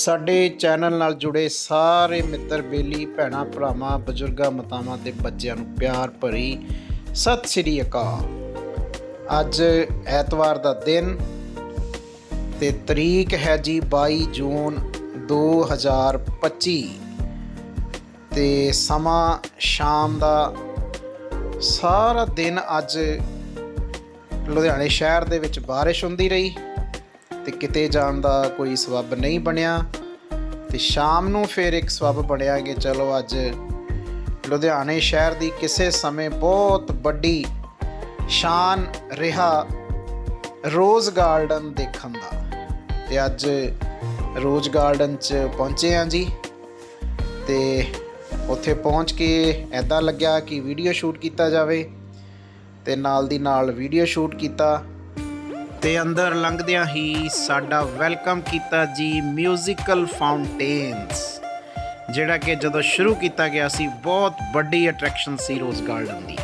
ਸਾਡੇ ਚੈਨਲ ਨਾਲ ਜੁੜੇ ਸਾਰੇ ਮਿੱਤਰ, ਬੇਲੀ, ਭੈਣਾਂ, ਭਰਾਵਾਂ, ਬਜ਼ੁਰਗਾਂ, ਮਾਤਾਵਾਂ ਤੇ ਬੱਚਿਆਂ ਨੂੰ ਪਿਆਰ ਭਰੀ ਸਤਿ ਸ੍ਰੀ ਅਕਾਲ। ਅੱਜ ਐਤਵਾਰ ਦਾ ਦਿਨ ਤੇ ਤਰੀਕ ਹੈ ਜੀ 22 ਜੂਨ 2025 ਤੇ ਸਮਾਂ ਸ਼ਾਮ ਦਾ ਸਾਰਾ ਦਿਨ ਅੱਜ ਲੁਧਿਆਣੇ ਸ਼ਹਿਰ ਦੇ ਵਿੱਚ ਬਾਰਿਸ਼ ਹੁੰਦੀ ਰਹੀ। ਤੇ ਕਿਤੇ ਜਾਣ ਦਾ ਕੋਈ ਸਬਬ ਨਹੀਂ ਬਣਿਆ। ਤੇ ਸ਼ਾਮ ਨੂੰ ਫਿਰ ਇੱਕ ਸਬਬ ਬਣਿਆ ਕਿ ਚਲੋ ਅੱਜ ਲੁਧਿਆਣੇ ਸ਼ਹਿਰ ਦੀ ਕਿਸੇ ਸਮੇਂ ਬਹੁਤ ਵੱਡੀ ਸ਼ਾਨ ਰਿਹਾ ਰੋਜ਼ ਗਾਰਡਨ ਦੇਖਣ ਦਾ। ਤੇ ਅੱਜ ਰੋਜ਼ ਗਾਰਡਨ 'ਚ ਪਹੁੰਚੇ ਹਾਂ ਜੀ। ਤੇ ਉੱਥੇ ਪਹੁੰਚ ਕੇ ਐਦਾਂ ਲੱਗਿਆ ਕਿ ਵੀਡੀਓ ਸ਼ੂਟ ਕੀਤਾ ਜਾਵੇ। ਤੇ ਨਾਲ ਦੀ ਨਾਲ ਵੀਡੀਓ ਸ਼ੂਟ ਕੀਤਾ। ਤੇ ਅੰਦਰ ਲੰਘਦਿਆਂ ਹੀ ਸਾਡਾ ਵੈਲਕਮ ਕੀਤਾ ਜੀ ਮਿਊਜ਼ੀਕਲ ਫਾਊਂਟੇਨਸ ਜਿਹੜਾ ਕਿ ਜਦੋਂ ਸ਼ੁਰੂ ਕੀਤਾ ਗਿਆ ਸੀ, ਬਹੁਤ ਵੱਡੀ ਅਟਰੈਕਸ਼ਨ ਸੀ ਰੋਜ਼ ਗਾਰਡਨ ਦੀ।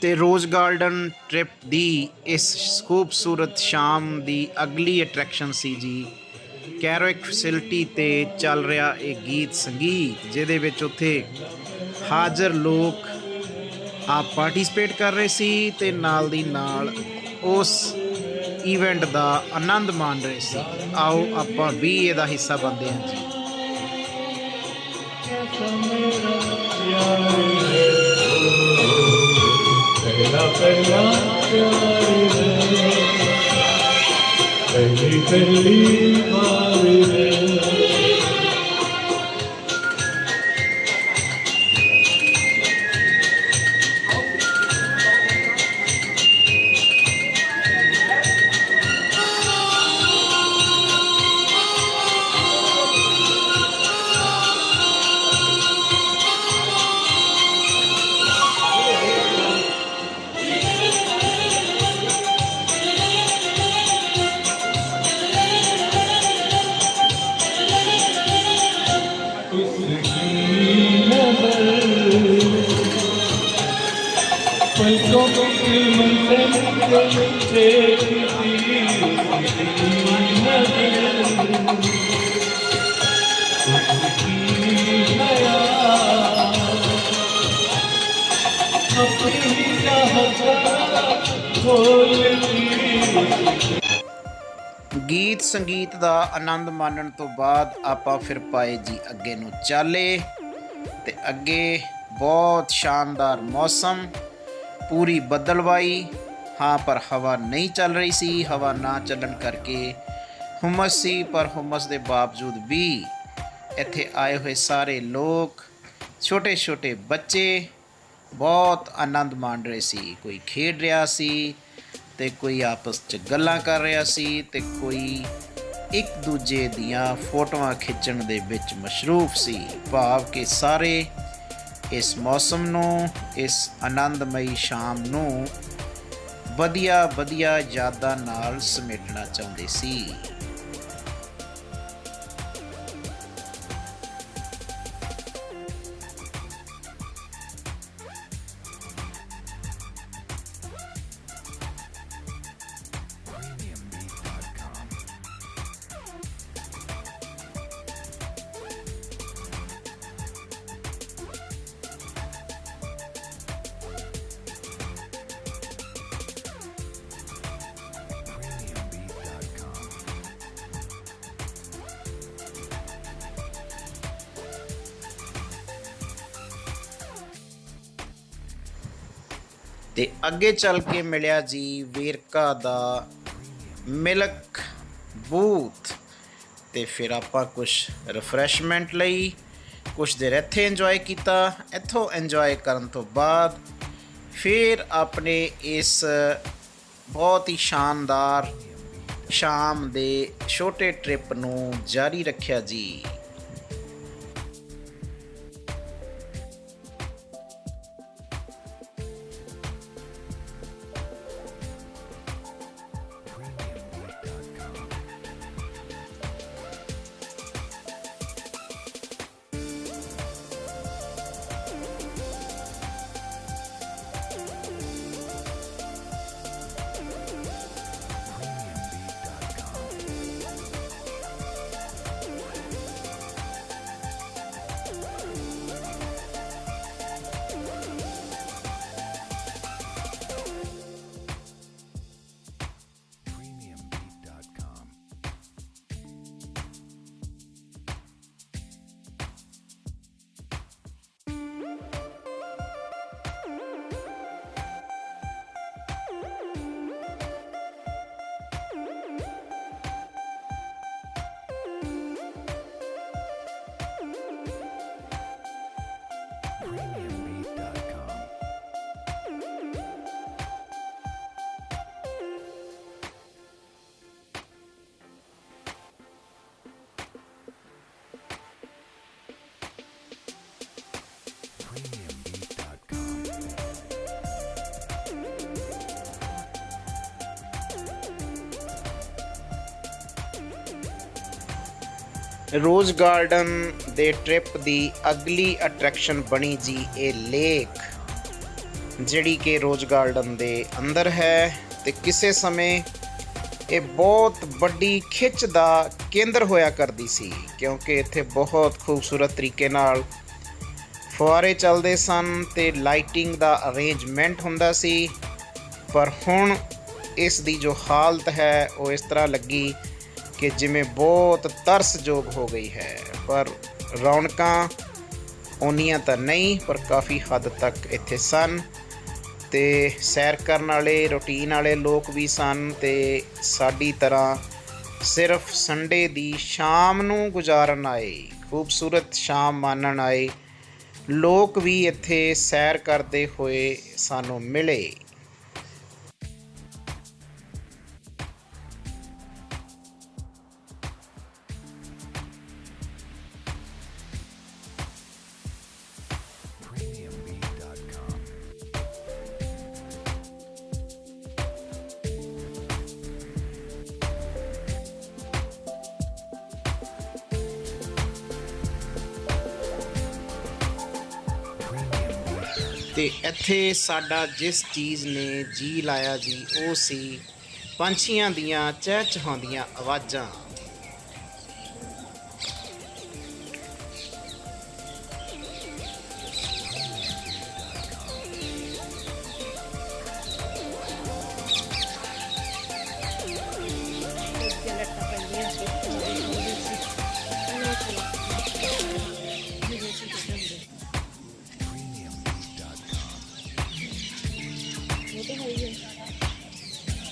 ਤੇ ਰੋਜ਼ ਗਾਰਡਨ ਟ੍ਰਿਪ ਦੀ ਇਸ ਖੂਬਸੂਰਤ ਸ਼ਾਮ ਦੀ ਅਗਲੀ ਅਟਰੈਕਸ਼ਨ ਸੀ ਜੀ, ਕੈਰੋਇਕ ਫੈਸਿਲਿਟੀ ਤੇ ਚੱਲ ਰਿਹਾ ਇਹ ਗੀਤ ਸੰਗੀਤ, ਜਿਹਦੇ ਵਿੱਚ ਉੱਥੇ ਹਾਜ਼ਰ ਲੋਕ ਆ ਪਾਰਟਿਸਿਪੇਟ ਕਰ ਰਹੇ ਸੀ ਤੇ ਨਾਲ ਦੀ ਨਾਲ ਉਸ ਇਵੈਂਟ ਦਾ ਆਨੰਦ ਮਾਣ ਰਹੇ ਸੀ। ਆਓ ਆਪਾਂ ਵੀ ਇਹਦਾ ਹਿੱਸਾ ਬਣਦੇ ਹਾਂ ਜੀ। ਪਹਿਲਾ ਪਹਿਲਾ ਪਿਆਰੀ ਰੇ ਪਹਿਲੀ ਪਹਿਲੀ ਵਾਰੀ ਰੇ ਗੀਤ ਸੰਗੀਤ ਦਾ ਆਨੰਦ ਮਾਣਨ ਤੋਂ ਬਾਅਦ ਆਪਾਂ ਫਿਰ ਪਾਏ ਜੀ ਅੱਗੇ ਨੂੰ ਚਾਲੇ ਤੇ ਅੱਗੇ ਬਹੁਤ ਸ਼ਾਨਦਾਰ ਮੌਸਮ, ਪੂਰੀ ਬੱਦਲਵਾਈ ਹਾਂ, ਪਰ ਹਵਾ ਨਹੀਂ ਚੱਲ ਰਹੀ ਸੀ। ਹਵਾ ਨਾ ਚੱਲਣ ਕਰਕੇ ਹੁਮਸ ਸੀ, ਪਰ ਹੁਮਸ ਦੇ ਬਾਵਜੂਦ ਵੀ ਇੱਥੇ ਆਏ ਹੋਏ ਸਾਰੇ ਲੋਕ ਛੋਟੇ ਛੋਟੇ ਬੱਚੇ ਬਹੁਤ ਆਨੰਦ ਮਾਣ ਰਹੇ ਸੀ। ਕੋਈ ਖੇਡ ਰਿਹਾ ਸੀ ਤੇ ਕੋਈ ਆਪਸ 'ਚ ਗੱਲਾਂ ਕਰ ਰਿਹਾ ਸੀ ਤੇ ਕੋਈ ਇੱਕ ਦੂਜੇ ਦੀਆਂ ਫੋਟੋਆਂ ਖਿੱਚਣ ਦੇ ਵਿੱਚ ਮਸ਼ਰੂਫ ਸੀ। ਭਾਵ ਕਿ ਸਾਰੇ ਇਸ ਮੌਸਮ ਨੂੰ, ਇਸ ਆਨੰਦਮਈ ਸ਼ਾਮ ਨੂੰ ਵਧੀਆ ਵਧੀਆ ਯਾਦਾਂ ਨਾਲ ਸਮੇਟਣਾ ਚਾਹੁੰਦੇ ਸੀ। ਤੇ ਅੱਗੇ ਚੱਲ ਕੇ ਮਿਲਿਆ ਜੀ ਵੇਰਕਾ ਦਾ ਮਿਲਕ ਬੂਥ। ਤੇ ਫਿਰ ਆਪਾਂ ਕੁਝ ਰਿਫਰੈਸ਼ਮੈਂਟ ਲਈ ਕੁਝ ਦੇਰ ਇੱਥੇ ਇੰਜੋਏ ਕੀਤਾ, ਇੱਥੋਂ ਇੰਜੋਏ ਕਰਨ ਤੋਂ ਬਾਅਦ ਫਿਰ ਆਪਣੇ ਇਸ ਬਹੁਤ ਹੀ ਸ਼ਾਨਦਾਰ ਸ਼ਾਮ ਦੇ ਛੋਟੇ ਟ੍ਰਿਪ ਨੂੰ ਜਾਰੀ ਰੱਖਿਆ ਜੀ। ਰੋਜ਼ ਗਾਰਡਨ ਦੇ ਟ੍ਰਿਪ ਦੀ ਅਗਲੀ ਅਟਰੈਕਸ਼ਨ ਬਣੀ ਜੀ ਇਹ ਲੇਕ, ਜਿਹੜੀ ਕਿ ਰੋਜ਼ ਗਾਰਡਨ ਦੇ ਅੰਦਰ ਹੈ ਤੇ ਕਿਸੇ ਸਮੇਂ ਇਹ ਬਹੁਤ ਵੱਡੀ ਖਿੱਚ ਦਾ ਕੇਂਦਰ ਹੋਇਆ ਕਰਦੀ ਸੀ, ਕਿਉਂਕਿ ਇੱਥੇ ਬਹੁਤ ਖੂਬਸੂਰਤ ਤਰੀਕੇ ਨਾਲ ਫੁਆਰੇ ਚੱਲਦੇ ਸਨ ਤੇ ਲਾਈਟਿੰਗ ਦਾ ਅਰੇਂਜਮੈਂਟ ਹੁੰਦਾ ਸੀ, ਪਰ ਹੁਣ ਇਸ ਦੀ ਜੋ ਹਾਲਤ ਹੈ ਉਹ ਇਸ ਤਰ੍ਹਾਂ ਲੱਗੀ ਕਿ ਜਿਵੇਂ ਬਹੁਤ ਤਰਸਯੋਗ ਹੋ ਗਈ ਹੈ, ਪਰ ਰੌਣਕਾਂ ਓਨੀਆਂ ਤਾਂ ਨਹੀਂ, ਪਰ ਕਾਫੀ ਹੱਦ ਤੱਕ ਇੱਥੇ ਸਨ ਤੇ ਸੈਰ ਕਰਨ ਵਾਲੇ, ਰੁਟੀਨ ਵਾਲੇ ਲੋਕ ਵੀ ਸਨ ਤੇ ਸਾਡੀ ਤਰ੍ਹਾਂ ਸਿਰਫ ਸੰਡੇ ਦੀ ਸ਼ਾਮ ਨੂੰ ਗੁਜ਼ਾਰਨ ਆਏ, ਖੂਬਸੂਰਤ ਸ਼ਾਮ ਮਾਨਣ ਆਏ, ਲੋਕ ਵੀ ਇੱਥੇ ਸੈਰ ਕਰਦੇ ਹੋਏ ਸਾਨੂੰ ਮਿਲੇ। ਤੇ ਇੱਥੇ ਸਾਡਾ ਜਿਸ ਚੀਜ਼ ਨੇ ਜੀ ਲਾਇਆ ਜੀ, ਉਹ ਸੀ ਪੰਛੀਆਂ ਦੀਆਂ ਚਹਿਚਹਾਉਂਦੀਆਂ ਆਵਾਜ਼ਾਂ।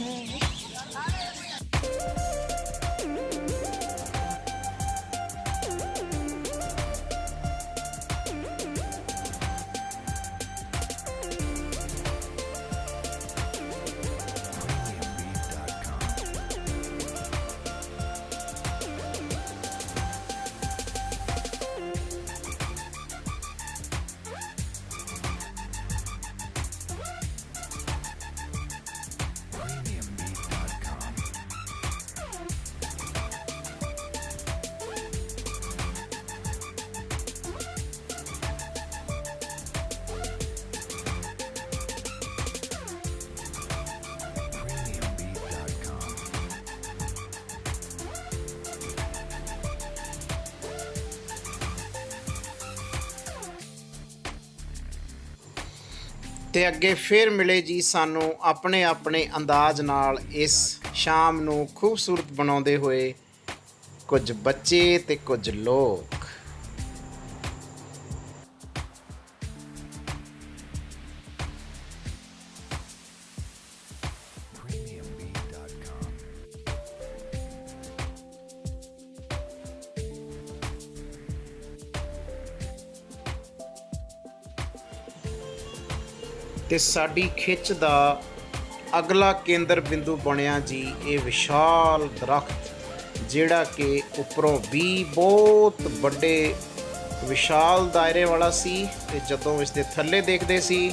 Okay. ਤੇ ਅੱਗੇ ਫਿਰ ਮਿਲੇ ਜੀ ਸਾਨੂੰ ਆਪਣੇ ਆਪਣੇ ਅੰਦਾਜ਼ ਨਾਲ ਇਸ ਸ਼ਾਮ ਨੂੰ ਖੂਬਸੂਰਤ ਬਣਾਉਂਦੇ ਹੋਏ ਕੁਝ ਬੱਚੇ ਤੇ ਕੁਝ ਲੋਕ। ਤੇ ਸਾਡੀ ਖਿੱਚ ਦਾ ਅਗਲਾ ਕੇਂਦਰ ਬਿੰਦੂ ਬਣਿਆ ਜੀ, ਇਹ ਵਿਸ਼ਾਲ ਦਰਖਤ, ਜਿਹੜਾ ਕਿ ਉੱਪਰੋਂ ਵੀ ਬਹੁਤ ਵੱਡੇ ਵਿਸ਼ਾਲ ਦਾਇਰੇ ਵਾਲਾ ਸੀ ਤੇ ਜਦੋਂ ਇਸ ਦੇ ਥੱਲੇ ਦੇਖਦੇ ਸੀ,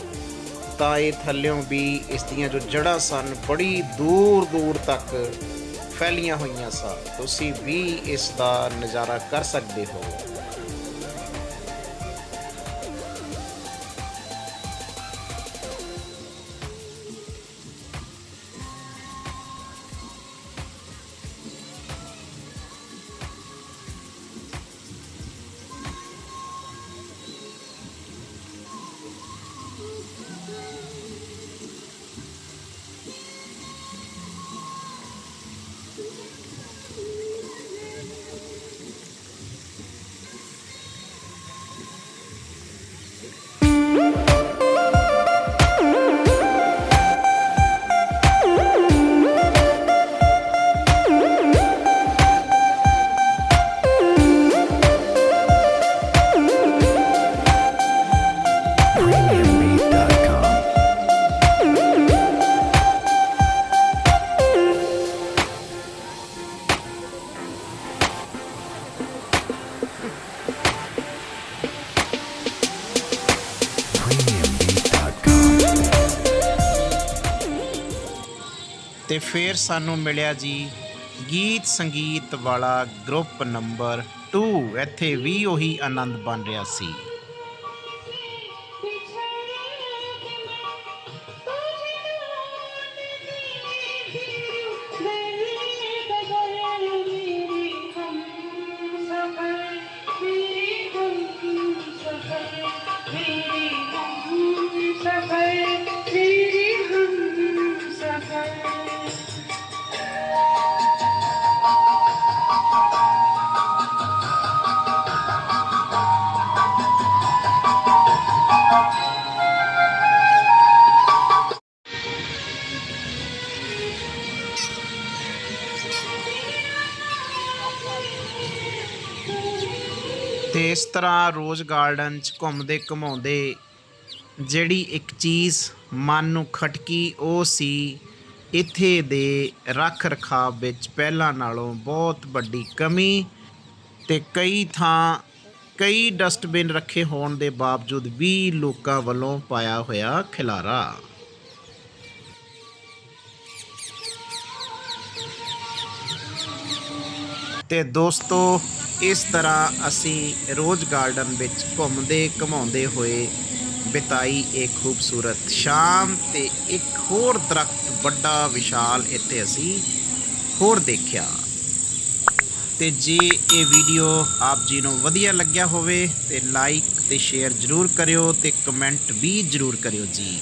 ਤਾਂ ਇਹ ਥੱਲਿਓਂ ਵੀ ਇਸ ਦੀਆਂ ਜੋ ਜੜ੍ਹਾਂ ਸਨ, ਬੜੀ ਦੂਰ ਦੂਰ ਤੱਕ ਫੈਲੀਆਂ ਹੋਈਆਂ ਸਨ। ਤੁਸੀਂ ਵੀ ਇਸ ਦਾ ਨਜ਼ਾਰਾ ਕਰ ਸਕਦੇ ਹੋ। ਤੇ ਫਿਰ ਸਾਨੂੰ ਮਿਲਿਆ ਜੀ ਗੀਤ ਸੰਗੀਤ ਵਾਲਾ ਗਰੁੱਪ ਨੰਬਰ 2 ਇੱਥੇ ਵੀ ਉਹੀ ਆਨੰਦ ਬਣ ਰਿਹਾ ਸੀ। ਇਸ ਤਰ੍ਹਾਂ ਰੋਜ਼ ਗਾਰਡਨ 'ਚ ਘੁੰਮਦੇ ਘੁਮਾਉਂਦੇ ਜਿਹੜੀ ਇੱਕ ਚੀਜ਼ ਮਨ ਨੂੰ ਖਟਕੀ, ਉਹ ਸੀ ਇੱਥੇ ਦੇ ਰੱਖ ਰਖਾਵ ਵਿੱਚ ਪਹਿਲਾਂ ਨਾਲੋਂ ਬਹੁਤ ਵੱਡੀ ਕਮੀ ਤੇ ਕਈ ਥਾਂ, ਕਈ ਡਸਟਬਿਨ ਰੱਖੇ ਹੋਣ ਦੇ ਬਾਵਜੂਦ ਵੀ ਲੋਕਾਂ ਵੱਲੋਂ ਪਾਇਆ ਹੋਇਆ ਖਿਲਾਰਾ। ਤੇ ਦੋਸਤੋ, ਇਸ ਤਰ੍ਹਾਂ ਅਸੀਂ ਰੋਜ਼ ਗਾਰਡਨ ਵਿੱਚ ਘੁੰਮਦੇ ਘਮਾਉਂਦੇ ਹੋਏ ਬਿਤਾਈ ਇੱਕ ਖੂਬਸੂਰਤ ਸ਼ਾਮ ਤੇ ਇੱਕ ਹੋਰ ਦਰਖਤ ਵੱਡਾ ਵਿਸ਼ਾਲ ਇੱਥੇ ਅਸੀਂ ਹੋਰ ਦੇਖਿਆ। ਤੇ ਜੇ ਇਹ ਵੀਡੀਓ ਆਪ ਜੀ ਨੂੰ ਵਧੀਆ ਲੱਗਿਆ ਹੋਵੇ ਤੇ ਲਾਈਕ ਤੇ ਸ਼ੇਅਰ ਜ਼ਰੂਰ ਕਰਿਓ ਤੇ ਕਮੈਂਟ ਵੀ ਜ਼ਰੂਰ ਕਰਿਓ ਜੀ।